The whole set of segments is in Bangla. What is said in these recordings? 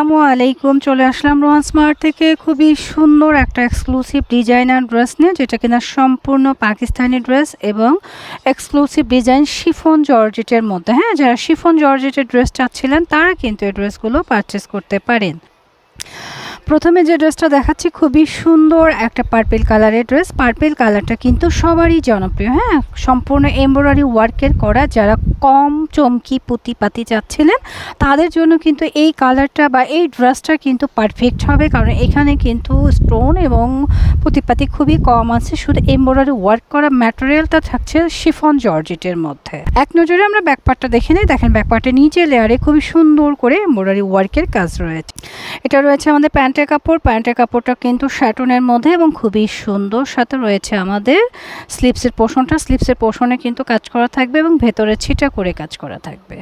আসসালামু আলাইকুম, চলে আসলাম রোহান স্মার্ট থেকে। খুবই সুন্দর একটা এক্সক্লুসিভ ডিজাইনার ড্রেস নিয়ে, যেটা কিনা সম্পূর্ণ পাকিস্তানি ড্রেস এবং এক্সক্লুসিভ ডিজাইন শিফন জর্জেটের মধ্যে। হ্যাঁ যারা শিফন জর্জেটের ড্রেস চাচ্ছিলেন, তারা কিন্তু এই ড্রেসগুলো পারচেস করতে পারেন। প্রথমে যে ড্রেসটা দেখাচ্ছি, খুবই সুন্দর একটা পার্পেল কালারের ড্রেস পার্পেল কালারটা কিন্তু সবারই জনপ্রিয় হ্যাঁ? সম্পূর্ণ এমব্রয়ডারি ওয়ার্কের করা যারা কম চমকি পুঁতি পাতি চাচ্ছিলেন, তাদের জন্য কিন্তু এই কালারটা বা এই ড্রেসটা কিন্তু পারফেক্ট হবে। কারণ এখানে কিন্তু স্টোন এবং পুঁতিপাতি খুবই কম আছে। শুধু এমব্রয়ডারি ওয়ার্ক করা ম্যাটেরিয়ালটা থাকছে শিফন জর্জেটের মধ্যে। এক নজরে আমরা ব্যাকপার্টটা দেখে নিই। দেখেন ব্যাকপার্টের নিচে লেয়ারে খুবই সুন্দর করে এমব্রয়ডারি ওয়ার্কের কাজ রয়েছে। এটা রয়েছে আমাদের প্যান্টের কাপড়, প্যান্টের কাপড়টা কিন্তু শ্যাটনের মধ্যে এবং খুবই সুন্দর সাথে রয়েছে আমাদের। স্লিপসের পোষণটা, স্লিপসের পোষণে কিন্তু কাজ করা থাকবে এবং ভেতরে ছিটা করে কাজ করা থাকবে।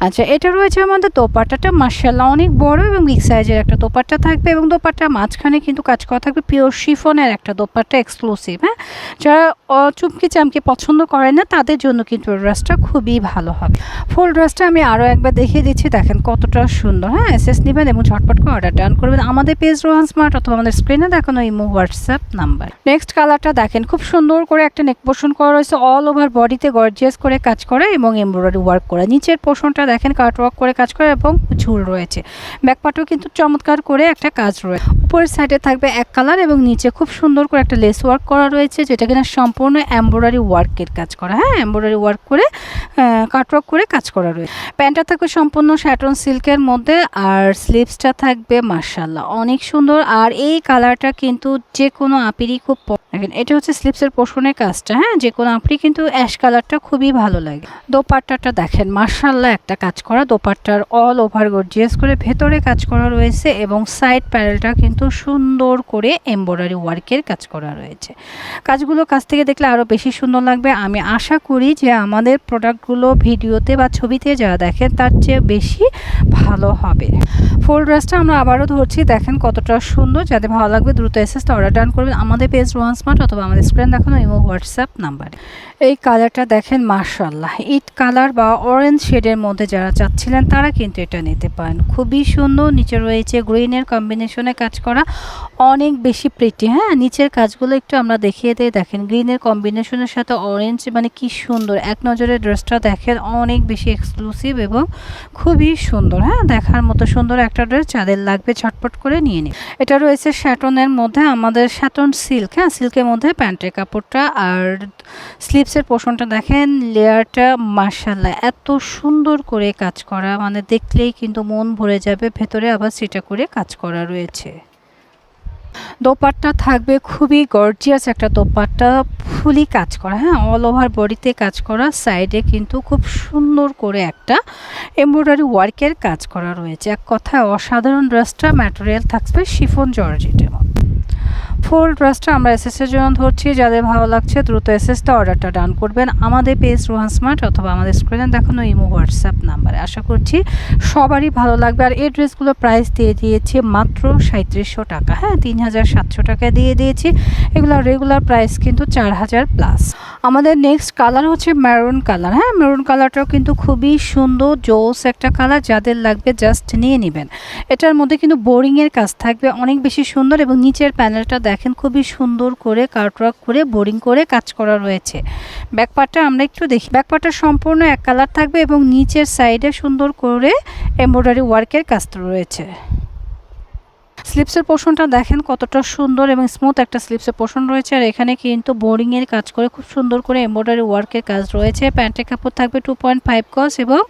আচ্ছা এটা রয়েছে আমাদের দোপাট্টাটা। মার্শাল্লাহ অনেক বড় এবং বিগ সাইজের একটা দোপাট্টা থাকবে এবং দোপাট্টার মাঝখানে কিন্তু কাজ করা থাকবে পিওর শিফনের একটা দোপাট্টা এক্সক্লুসিভ হ্যাঁ? যারা চুমকি চামকি পছন্দ করে না, তাদের জন্য কিন্তু ড্রেসটা খুবই ভালো হবে। ফুল ড্রেসটা আমি আরও একবার দেখিয়ে দিচ্ছি। দেখেন কতটা সুন্দর হ্যাঁ? এসএস নেবেন এবং ঝটপট করে অর্ডার ডান করবেন। আমাদের পেজ রোহান স্মার্ট অথবা আমাদের স্ক্রিনে দেখানো ইমো হোয়াটসঅ্যাপ নাম্বার। নেক্সট কালারটা দেখেন, খুব সুন্দর করে একটা নেক পোষণ করা রয়েছে অল ওভার বডিতে গর্জিয়াস করে কাজ করা এবং এমব্রয়ডারি ওয়ার্ক করা। নিচের পোষণটা দেখেন কাট ওয়ার্ক করে কাজ করা এবং ঝুল রয়েছে। ব্যাকপাটেও কিন্তু চমৎকার করে একটা কাজ রয়েছে উপরের সাইডে থাকবে এক কালার এবং নিচে খুব সুন্দর করে একটা লেস ওয়ার্ক করা রয়েছে, যেটা কিনা সম্পূর্ণ এমব্রয়ডারি ওয়ার্কের কাজ করা। হ্যাঁ এমব্রয়ডারি ওয়ার্ক করে কাটওয়ার্ক করে কাজ করা রয়েছে। প্যান্টটা থাকবে সম্পূর্ণ শ্যাটন সিল্কের মধ্যে আর স্লিভসটা থাকবে মার্শাল্লাহ অনেক সুন্দর। আর এই কালারটা কিন্তু যে কোনো আপিরই খুব দেখেন এটা হচ্ছে স্লিপসের পোষণের কাজটা হ্যাঁ? যে কোনো আপনি কিন্তু অ্যাশ কালারটা খুবই ভালো লাগে। দোপাট্টাটা দেখেন মার্শাল্লাহ একটা কাজ করা। দোপাট্টার অল ওভার গর্জিয়াস করে ভেতরে কাজ করা রয়েছে এবং সাইড প্যারেলটা কিন্তু সুন্দর করে এমব্রয়ডারি ওয়ার্কের কাজ করা রয়েছে। কাজগুলো কাছ থেকে দেখলে আরও বেশি সুন্দর লাগবে। আমি আশা করি যে আমাদের প্রোডাক্টগুলো ভিডিওতে বা ছবিতে যারা দেখেন, তার চেয়ে বেশি ভালো হবে। ফুল ড্রেসটা আমরা আবারও ধরছি। দেখেন কতটা সুন্দর। যাদের ভালো লাগবে দ্রুত এসএসটা অর্ডার ডান করবেন। আমাদের পেজ রোহান স্মার্ট অথবা আমাদের স্ক্রিন দেখানো ইমো, হোয়াটসঅ্যাপ নাম্বারে। এই কালারটা দেখেন মার্শাল্লাহ ইট কালার বা অরেঞ্জ শেডের মধ্যে যারা চাচ্ছিলেন, তারা কিন্তু এটা নিতে পারেন। খুবই সুন্দর, নিচে রয়েছে গ্রিনের কম্বিনেশনে কাজ করা। অনেক বেশি প্রিটি হ্যাঁ? নিচের কাজগুলো একটু আমরা দেখিয়ে দিই। দেখেন গ্রিনের কম্বিনেশনের সাথে অরেঞ্জ মানে কি সুন্দর। এক নজরে ড্রেসটা দেখেন, অনেক বেশি এক্সক্লুসিভ এবং খুবই সুন্দর হ্যাঁ? দেখার মতো সুন্দর একটা ড্রেস যাদের লাগবে ছটপট করে নিয়ে নিন। এটা রয়েছে শ্যাটনের মধ্যে আমাদের শ্যাটন সিল্ক হ্যাঁ? সিল্কের মধ্যে প্যান্টের কাপড়টা আর স্লিপসের পোষণটা দেখেন, লেয়ারটা মার্শাল্লাহ এত সুন্দর করে কাজ করা মানে দেখলেই কিন্তু মন ভরে যাবে, ভেতরে আবার সেটা করে কাজ করা রয়েছে। দোপাট্টা থাকবে খুবই গর্জিয়াস একটা দোপাট্টা, ফুলি কাজ করা হ্যাঁ অল ওভার বডিতে কাজ করা সাইডে কিন্তু খুব সুন্দর করে একটা এমব্রয়ডারি ওয়ার্কের কাজ করা রয়েছে। এক কথায় অসাধারণ ড্রেসটা ম্যাটেরিয়াল থাকবে শিফন জর্জেটের মধ্যে ফুল ড্রেসটা আমরা এসএসের জন্য ধরছি। যাদের ভালো লাগছে দ্রুত এসএসটা অর্ডারটা ডান করবেন। আমাদের পেজ রোহান স্মার্ট অথবা আমাদের স্ক্রিনে দেখানো ইমো, হোয়াটসঅ্যাপ নাম্বারে। আশা করছি সবারই ভালো লাগবে। আর এই ড্রেসগুলো প্রাইস দিয়ে দিয়েছি মাত্র সাঁত্রিশশো টাকা। হ্যাঁ তিন হাজার সাতশো টাকা দিয়ে দিয়েছি। এগুলো রেগুলার প্রাইস কিন্তু চার হাজার প্লাস আমাদের নেক্সট কালার হচ্ছে মেরুন কালার হ্যাঁ মেরুন কালারটাও কিন্তু খুবই সুন্দর, জোস একটা কালার যাদের লাগবে জাস্ট নিয়ে নেবেন। এটার মধ্যে কিন্তু বোরিংয়ের কাজ থাকবে, অনেক বেশি সুন্দর এবং নিচের প্যানেলটা দেখেন খুবই সুন্দর করে কার্টওয়ার্ক করে বোরিং করে কাজ করা রয়েছে। ব্যাকপার্টটা আমরা একটু দেখি। ব্যাকপার্টটা সম্পূর্ণ এক কালার থাকবে এবং নিচের সাইডে সুন্দর করে এমব্রয়ডারি ওয়ার্কের কাজ রয়েছে। স্লিপসের পোর্শনটা দেখেন কতটা সুন্দর এবং স্মুথ একটা স্লিপসের পোর্শন রয়েছে। আর এখানে কিন্তু বোরিংয়ের কাজ করে খুব সুন্দর করে এমব্রয়ডারি ওয়ার্কের কাজ রয়েছে। প্যান্টের কাপড় থাকবে টু পয়েন্ট ফাইভ কস এবং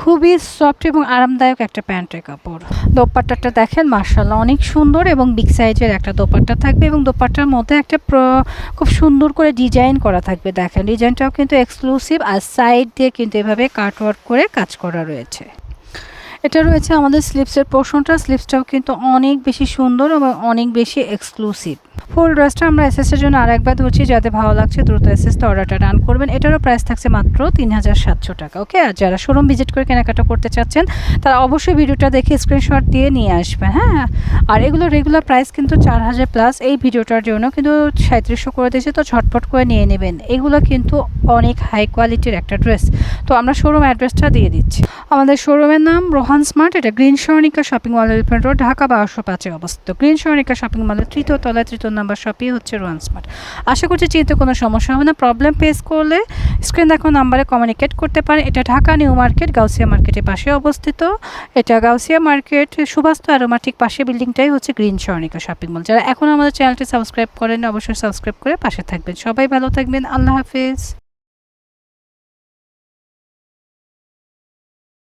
খুবই সফট এবং আরামদায়ক একটা প্যান্টের কাপড়। দোপাট্টাটা দেখেন মার্শাল্লাহ অনেক সুন্দর এবং বিগ সাইজের একটা দোপাট্টা থাকবে এবং দোপাট্টার মধ্যে একটা খুব সুন্দর করে ডিজাইন করা থাকবে। দেখেন ডিজাইনটাও কিন্তু এক্সক্লুসিভ আর সাইড দিয়ে কিন্তু এভাবে কাটওয়ার্ক করে কাজ করা রয়েছে। এটা রয়েছে আমাদের স্লিপসের পোর্শনটা স্লিপসটাও কিন্তু অনেক বেশি সুন্দর এবং অনেক বেশি এক্সক্লুসিভ ফুল ড্রেসটা আমরা এসএসের জন্য আরেকবার ধরছি যাতে ভালো লাগছে, দ্রুত এসএসটা অর্ডারটা রান করবেন। এটারও প্রাইস থাকছে মাত্র তিন হাজার সাতশো টাকা ওকে আর যারা শোরুম ভিজিট করে কেনাকাটা করতে চাচ্ছেন, তারা অবশ্যই ভিডিওটা দেখে স্ক্রিনশট দিয়ে নিয়ে আসবেন হ্যাঁ? আর এগুলো রেগুলার প্রাইস কিন্তু চার হাজার প্লাস এই ভিডিওটার জন্য কিন্তু সাঁত্রিশশো করে দিয়েছে, তো ঝটপট করে নিয়ে নেবেন। এগুলো কিন্তু অনেক হাই কোয়ালিটির একটা ড্রেস তো আমরা শোরুম অ্যাড্রেসটা দিয়ে দিচ্ছি। আমাদের শোরুমের নাম রোহান স্মার্ট এটা green Sornika shopping mall Elephant Road Dhaka, বারোশো পাঁচে অবস্থিত। গ্রিন সর্ণিকা শপিং মলের তৃতীয় তলায়, তৃতীয় নাম্বার শপই হচ্ছে রোহান স্মার্ট। আশা করছি চিনতে কোনো সমস্যা হবে না। প্রবলেম ফেস করলে স্ক্রিন দেখো, নাম্বারে কমিউনিকেট করতে পারে। এটা ঢাকা নিউ মার্কেট, গাউসিয়া মার্কেটের পাশে অবস্থিত। এটা গাউসিয়া মার্কেট সুভাস্ত আরোমা ঠিক পাশে বিল্ডিংটাই হচ্ছে গ্রিন স্বর্ণিকা শপিং মল যারা এখন আমাদের চ্যানেলটি সাবস্ক্রাইব করেন অবশ্যই সাবস্ক্রাইব করে পাশে থাকবেন। সবাই ভালো থাকবেন। আল্লাহ হাফিজ।